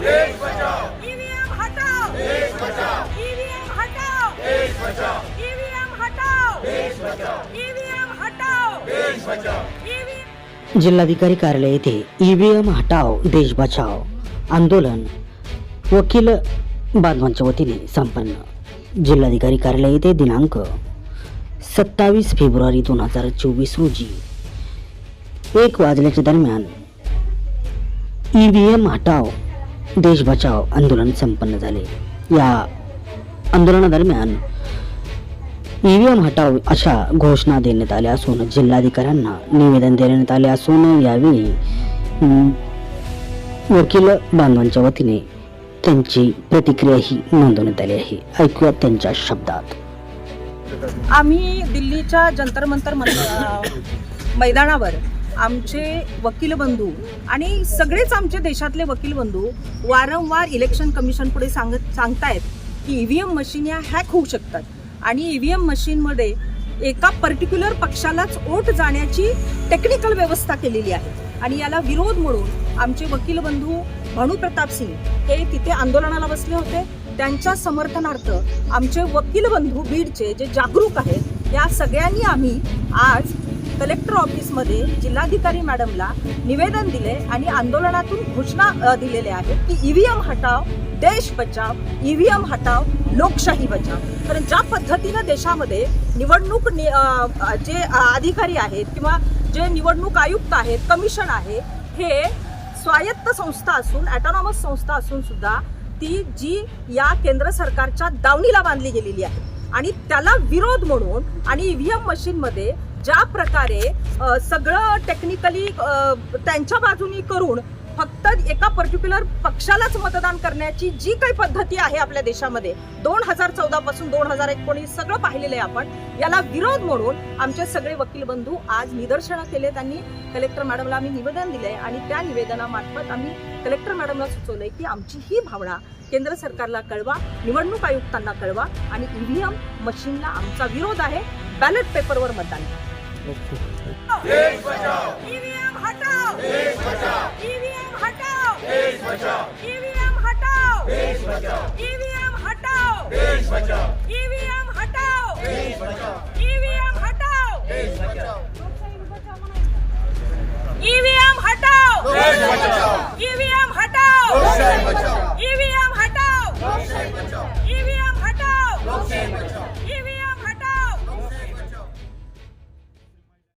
देश बचाओ। ईवीएम हटाओ। देश बचाओ। ईवीएम हटाओ। देश बचाओ। ईवीएम हटाओ। देश बचाओ। ईवीएम हटाओ। देश बचाओ। जिल्हाधिकारी कार्यालय येथे ईव्हीएम हटाव देश बचाव आंदोलन वकील बांधवांच्या वतीने संपन्न. जिल्हाधिकारी कार्यालय येथे दिनांक सत्तावीस फेब्रुवारी दोन हजार चोवीस रोजी एक वाजल्याच्या दरम्यान ई व्ही एम हटाव देश बचाव आंदोलन संपन्न झाले. या आंदोलनादरम्यान ईव्हीएम हटाव अशा घोषणा देण्यात आल्या असून जिल्हाधिकाऱ्यांना निवेदन देण्यात आले असून यावेळी वकील बांधवांच्या वतीने त्यांची प्रतिक्रियाही नोंदवण्यात आली आहे. ऐकूया त्यांच्या शब्दात. आम्ही दिल्लीच्या जंतर मंतर मैदानावर आमचे वकील बंधू आणि सगळेच आमचे देशातले वकील बंधू वारंवार इलेक्शन कमिशन पुढे सांगत सांगतायत की ईव्हीएम मशीन या हॅक होऊ शकतात. आणि ईव्हीएम मशीनमध्ये एका पर्टिक्युलर पक्षालाच ओट जाण्याची टेक्निकल व्यवस्था केलेली आहे. आणि याला विरोध म्हणून आमचे वकील बंधू भानू प्रताप सिंग हे तिथे आंदोलनाला बसले होते. त्यांच्या समर्थनार्थ आमचे वकील बंधू बीडचे जे जागरूक आहेत या सगळ्यांनी आम्ही आज कलेक्टर ऑफिसमध्ये जिल्हाधिकारी मॅडमला निवेदन दिले आणि आंदोलनातून घोषणा दिलेल्या आहेत की ईव्हीएम हटाव देश बचाव ईव्हीएम हटाव लोकशाही बचाव. कारण ज्या पद्धतीनं देशामध्ये निवडणूक नि- जे अधिकारी आहेत किंवा जे निवडणूक आयुक्त आहेत कमिशन आहे हे स्वायत्त संस्था असून ॲटॉनॉमस संस्था असून सुद्धा ती जी या केंद्र सरकारच्या दावणीला बांधली गेलेली आहे. आणि त्याला विरोध म्हणून आणि ईव्हीएम मशीनमध्ये ज्या प्रकारे सगळं टेक्निकली त्यांच्या बाजूनी करून फक्त एका पर्टिक्युलर पक्षालाच मतदान करण्याची जी काही पद्धती आहे आपल्या देशामध्ये दोन हजार चौदा पासून दोन हजार एकोणीस सगळं पाहिलेलं आहे आपण याला विरोध म्हणून आमचे सगळे वकील बंधू आज निदर्शनं केले त्यांनी कलेक्टर मॅडमला आम्ही निवेदन दिलंय आणि त्या निवेदनामार्फत आम्ही कलेक्टर मॅडमला सुचवलंय की आमची ही भावना केंद्र सरकारला कळवा निवडणूक आयुक्तांना कळवा आणि ईव्हीएम मशीनला आमचा विरोध आहे बॅलेट पेपरवर मतदान करा. देश बचाओ ईव्हीएम हटाओ देश बचाओ